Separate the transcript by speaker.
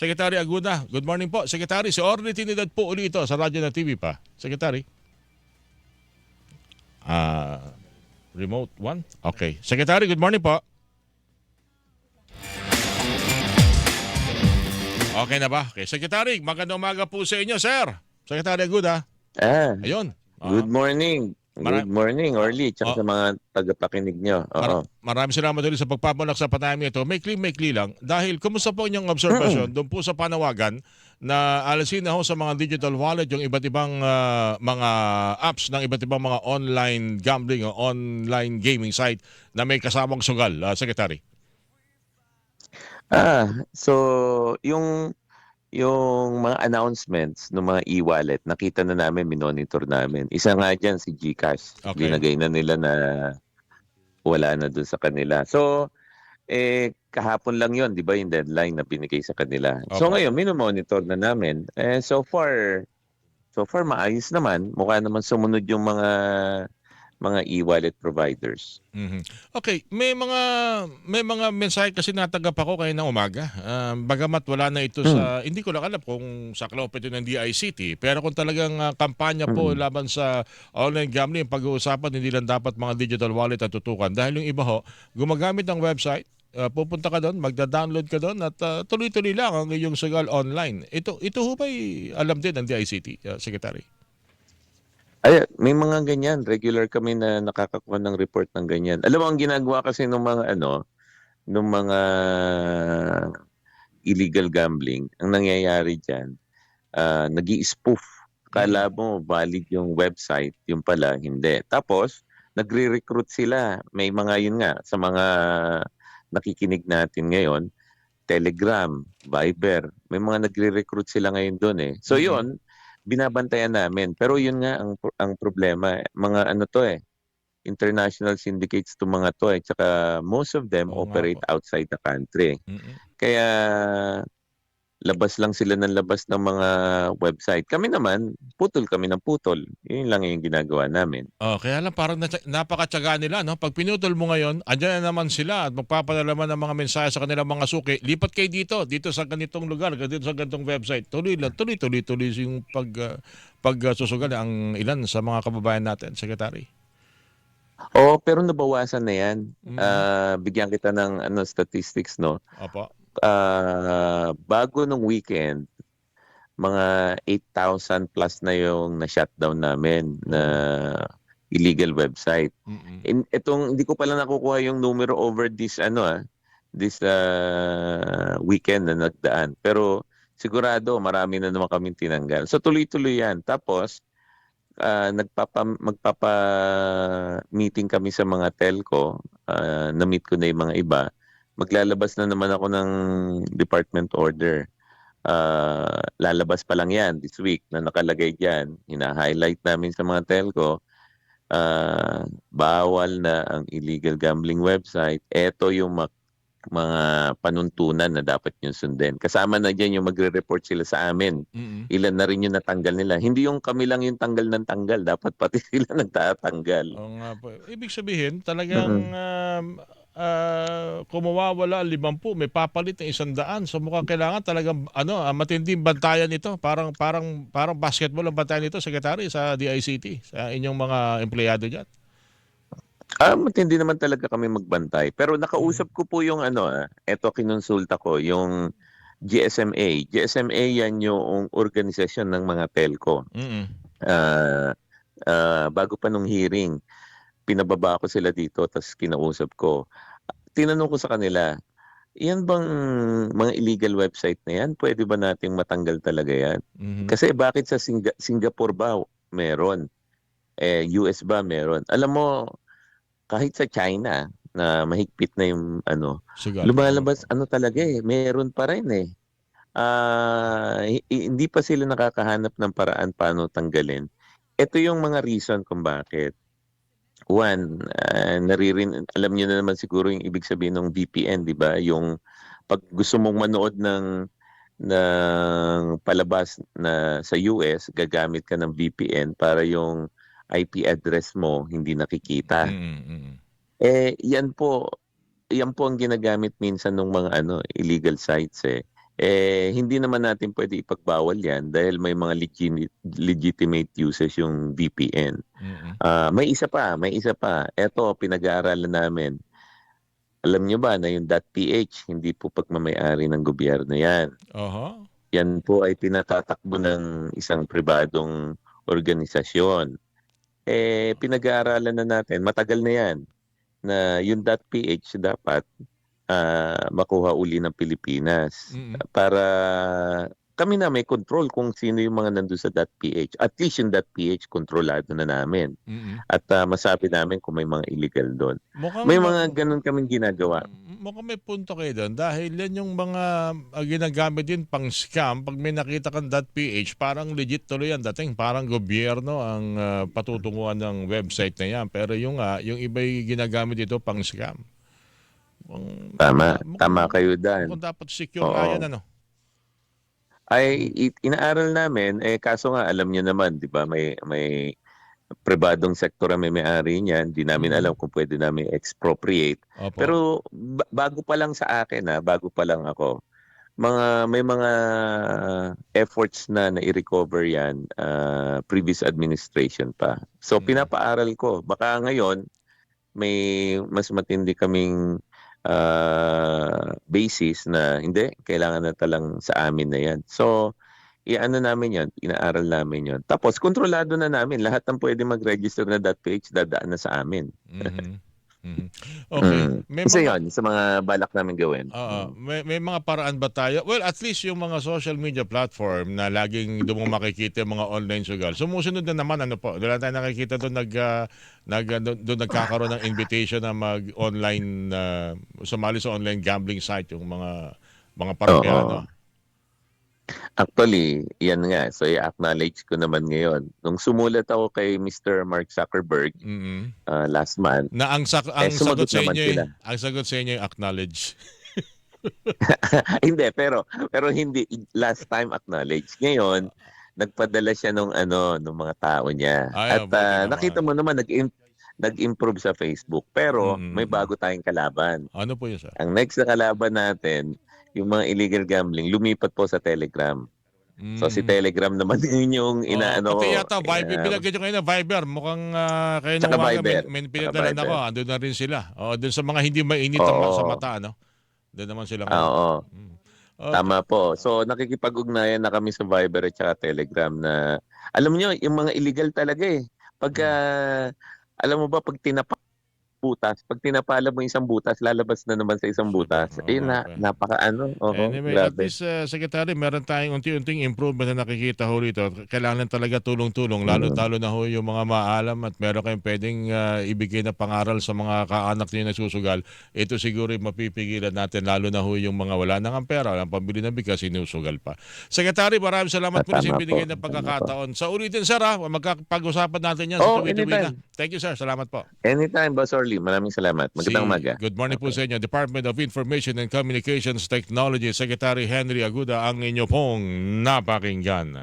Speaker 1: Secretary Aguda, good morning po. Secretary, si Orly Trinidad po uli ito sa radyo na TV pa. Secretary? Ah, remote one? Okay. Secretary, good morning po. Okay na ba? Okay. Secretary, magandang umaga po sa inyo, sir. Secretary Aguda.
Speaker 2: Ah,
Speaker 1: Ayun. Ah,
Speaker 2: good morning.
Speaker 1: Mara-
Speaker 2: Good morning, Orly, tsaka
Speaker 1: Oh.
Speaker 2: sa mga tagapakinig nyo. Oo.
Speaker 1: Mar- maraming salamat ulit sa pagpapanak sa panayam ito. Maikli-maikli lang. Dahil, kumusta po inyong observation doon po sa panawagan na alisin na ho sa mga digital wallet yung iba't ibang ah, mga apps ng iba't ibang mga online gambling o online gaming site na may kasamang sugal, ah, Secretary?
Speaker 2: Ah, so yung yung mga announcements ng mga e-wallet, nakita na namin, minonitor namin. Isa nga dyan si GCash.
Speaker 1: Okay.
Speaker 2: Linagay na nila na wala na dun sa kanila. So, eh, kahapon lang yon di ba, yung deadline na binigay sa kanila. So
Speaker 1: Opo.
Speaker 2: ngayon, minomonitor na namin. Eh, so far, so far maayos naman. Mukha naman sumunod yung mga mga e-wallet providers.
Speaker 1: Mhm. Okay, may mga may mga mensahe kasi natanggap ako kayo ng umaga. Ah, bagamat wala na ito sa hindi ko lang alam kung sa klaw ito ng DICT, pero kung talagang ah, kampanya po
Speaker 2: Mm.
Speaker 1: laban sa online gambling pag-uusapan hindi lang dapat mga digital wallet at tutukan dahil yung iba ho gumagamit ng website ah, pupunta ka doon, magda-download ka doon at ah, tuloy-tuloy lang ang iyong sugal online. Ito ito ho ba'y alam din ng DICT, ah, Secretary?
Speaker 2: Ay, may mga ganyan. Regular kami na nakakakuha ng report ng ganyan. Alam mo, ang ginagawa kasi ng mga ano, ng mga illegal gambling, ang nangyayari dyan, uh, nag spoof Kala mo valid yung website, yung pala hindi. Tapos, nagre-recruit sila. May mga yun nga, sa mga nakikinig natin ngayon, Telegram, Viber, may mga nagre-recruit sila ngayon doon eh. So
Speaker 1: Mhm.
Speaker 2: yun, binabantayan namin. Pero yun nga ang ang problema, mga ano to eh, international syndicates to mga to eh. Tsaka most of them
Speaker 1: Oo nga
Speaker 2: operate
Speaker 1: po.
Speaker 2: outside the country.
Speaker 1: Mhm.
Speaker 2: Kaya labas lang sila ng labas ng mga website. Kami naman, putol kami ng putol. Yun lang yung ginagawa namin.
Speaker 1: Oh, kaya lang parang napakatsaga nila, no? Pag pinutol mo ngayon, andyan na naman sila at magpapadala man ng mga mensahe sa kanilang mga suki. Lipat kayo dito, dito sa ganitong lugar, dito sa ganitong website. Tuloy lang, tuloy, tuloy, tuloy yung pag, uh, pagsusugal ang ilan sa mga kababayan natin, Secretary.
Speaker 2: Oh, pero nabawasan na yan.
Speaker 1: Mhm.
Speaker 2: Ah, bigyan kita ng ano statistics, no?
Speaker 1: Opo.
Speaker 2: Ah, bago nung weekend, mga 8,000 plus na yung na-shutdown namin na illegal website.
Speaker 1: Mm-mm.
Speaker 2: In, itong hindi ko pala nakukuha yung numero over this ano ah, this ah, weekend na nagdaan. Pero sigurado marami na naman kaming tinanggal. So tuloy-tuloy 'yan. Tapos ah, nagpapa magpapa meeting kami sa mga telco. ah, na-meet ko na yung mga iba. Maglalabas na naman ako ng department order. Ah, lalabas pa lang 'yan this week na nakalagay diyan. Hina-highlight namin sa mga telco ah, bawal na ang illegal gambling website. Ito yung mga panuntunan na dapat yung sundin. Kasama na dyan yung magre-report sila sa amin.
Speaker 1: Mm-mm.
Speaker 2: Ilan na rin yung natanggal nila. Hindi yung kami lang yung tanggal ng tanggal. Dapat pati sila nagtatanggal.
Speaker 1: Oo nga po. Ibig sabihin, talagang um, ah, kung mawawala limampu, may papalit ng isang daan. So mukhang kailangan talagang ano, ah, matinding bantayan ito. Parang parang parang basketball ang bantayan ito, Secretary, sa DICT, sa inyong mga empleyado diyan.
Speaker 2: Ah, matindi naman talaga kami magbantay. Pero nakausap ko po yung ano, ah, eto kinonsulta ko, yung GSMA. GSMA yan yung organisasyon ng mga telco.
Speaker 1: Mm.
Speaker 2: Ah, ah, bago pa nung hearing, pinababa ko sila dito tapos kinausap ko. Tinanong ko sa kanila, yan bang mga illegal website na yan? Pwede ba nating matanggal talaga yan?
Speaker 1: Mhm.
Speaker 2: Kasi bakit sa Singa- Singapore ba meron? Eh, US ba meron? Alam mo, kahit sa China, na mahigpit na yung ano,
Speaker 1: Sugal.
Speaker 2: lumalabas ano talaga eh, meron pa rin eh. Hi- hindi pa sila nakakahanap ng paraan paano tanggalin. Ito yung mga reason kung bakit. One, ah, naririn alam niyo na naman siguro yung ibig sabihin ng VPN, 'di ba? Yung pag gusto mong manood ng ng palabas na sa US, gagamit ka ng VPN para yung IP address mo hindi nakikita.
Speaker 1: Mm, mm.
Speaker 2: Eh, yan po, yan po ang ginagamit minsan ng mga ano, illegal sites eh. Eh, hindi naman natin pwede ipagbawal yan dahil may mga legit- legitimate uses yung VPN.
Speaker 1: Mm-mm.
Speaker 2: Ah, may isa pa, may isa pa. Ito, pinag-aaralan namin. Alam nyo ba na yung .ph, hindi po pagmamayari ng gobyerno yan.
Speaker 1: Aha.
Speaker 2: Yan po ay pinatatakbo ng isang pribadong organisasyon. Eh, pinag-aaralan na natin, matagal na yan, na yung .ph dapat ah, makuha uli ng Pilipinas
Speaker 1: Mm-mm.
Speaker 2: para kami na may control kung sino yung mga nandun sa .ph. At least yung .ph kontrolado na namin.
Speaker 1: Mm-mm.
Speaker 2: At ah, masabi namin kung may mga illegal doon.
Speaker 1: Mukhang
Speaker 2: May mga ganun kaming ginagawa.
Speaker 1: Mm, Mukhang may punto kayo doon dahil yan yung mga ah, ginagamit din pang scam pag may nakita kang .ph parang legit tuloy yan dating parang gobyerno ang ah, patutunguhan ng website na yan pero yung ah, yung iba'y ginagamit ito pang scam. Mukhang-
Speaker 2: Tama,
Speaker 1: mukhang-
Speaker 2: tama kayo dyan.
Speaker 1: Mukhang dapat secure
Speaker 2: Oo.
Speaker 1: nga yan ano.
Speaker 2: Ay inaaral namin eh kaso nga alam niyo naman 'di ba may may pribadong sektor ang may may-ari niyan, di namin
Speaker 1: Mhm.
Speaker 2: alam kung pwede namin expropriate.
Speaker 1: Opo.
Speaker 2: Pero ba- bago pa lang sa akin ha, bago pa lang ako. Mga may mga efforts na na-recover 'yan ah, previous administration pa. So
Speaker 1: Mhm.
Speaker 2: pinapaaral ko baka ngayon may mas matindi kaming ah, basis na hindi kailangan na talang sa amin na 'yan. So iano namin 'yan, inaaral namin 'yon. Tapos kontrolado na namin lahat ng pwede mag-register na .ph dadaan na sa amin.
Speaker 1: Mhm. Mhm. Okay.
Speaker 2: Mm.
Speaker 1: May
Speaker 2: Isa
Speaker 1: mga-
Speaker 2: 'yon sa mga balak namin gawin.
Speaker 1: Oo. may, may mga paraan ba tayo? Well, at least yung mga social media platform na laging doon makikita mga online sugal. Sumusunod na naman ano po. Wala tayo nakikita doon nag ah, nag ah, doon, doon nagkakaroon ng invitation na mag-online na sumali sa online gambling site yung mga mga parokyano.
Speaker 2: Actually, yan nga. So i-acknowledge ko naman ngayon. Nung sumulat ako kay Mr. Mark Zuckerberg
Speaker 1: Mhm.
Speaker 2: ah, last month,
Speaker 1: Na ang sak- ang
Speaker 2: Eh,
Speaker 1: sagot sa inyo,
Speaker 2: sila.
Speaker 1: ang sagot sa inyo acknowledge.
Speaker 2: hindi pero pero hindi last time acknowledge. Ngayon, nagpadala siya nung ano nung mga tao niya.
Speaker 1: Ay,
Speaker 2: At
Speaker 1: naman.
Speaker 2: nakita mo naman nag nag-improve sa Facebook. Pero
Speaker 1: Mm.
Speaker 2: may bago tayong kalaban.
Speaker 1: Ano po yun, sir?
Speaker 2: Ang next na kalaban natin, yung mga illegal gambling, lumipat po sa Telegram. So si
Speaker 1: Mhm.
Speaker 2: Telegram naman yun yung
Speaker 1: Oo,
Speaker 2: inaano
Speaker 1: pati
Speaker 2: ko.
Speaker 1: yata Viber,
Speaker 2: eh,
Speaker 1: binagay nyo kayo na Viber. Mukhang ah, kayo na
Speaker 2: Tsaka
Speaker 1: umaga,
Speaker 2: Viber.
Speaker 1: may, may pinadalan ako. Andun na rin sila. O, dun sa mga hindi mainit ang
Speaker 2: Oo.
Speaker 1: sa mata, no? Doon naman sila.
Speaker 2: ah, Oo.
Speaker 1: Mm. Okay.
Speaker 2: Tama po. So nakikipag-ugnayan na kami sa Viber at saka Telegram na alam niyo yung mga illegal talaga eh. Pag ah, alam mo ba pag tinapa butas, pag tinapala mo isang butas, lalabas na naman sa isang butas.
Speaker 1: Oo,
Speaker 2: eh na,
Speaker 1: okay.
Speaker 2: napaka ano. Oo,
Speaker 1: Anyway, at
Speaker 2: grabe.
Speaker 1: least, uh, Secretary, meron tayong unti-unting improvement na nakikita ho rito. Kailangan talaga tulong-tulong, lalo-talo na ho yung mga maalam at meron kayong pwedeng uh, ibigay na pangaral sa mga kaanak niyo na susugal. Ito siguro yung mapipigilan natin, lalo na ho yung mga wala nang pera, walang pambili ng bigas, sinusugal pa. Secretary, maraming salamat po sa binigay ng pagkakataon. Sa ulitin, sir, ha? magkapag-usapan natin yan
Speaker 2: Oh,
Speaker 1: sa tuwi-tuwi na. Thank you, sir. Salamat po.
Speaker 2: Anytime, Boss Orly. Maraming salamat. Magandang
Speaker 1: Si-
Speaker 2: umaga.
Speaker 1: Good morning po sa inyo. Department of Information and Communications Technology, Secretary Henry Aguda, ang inyo pong napakinggan.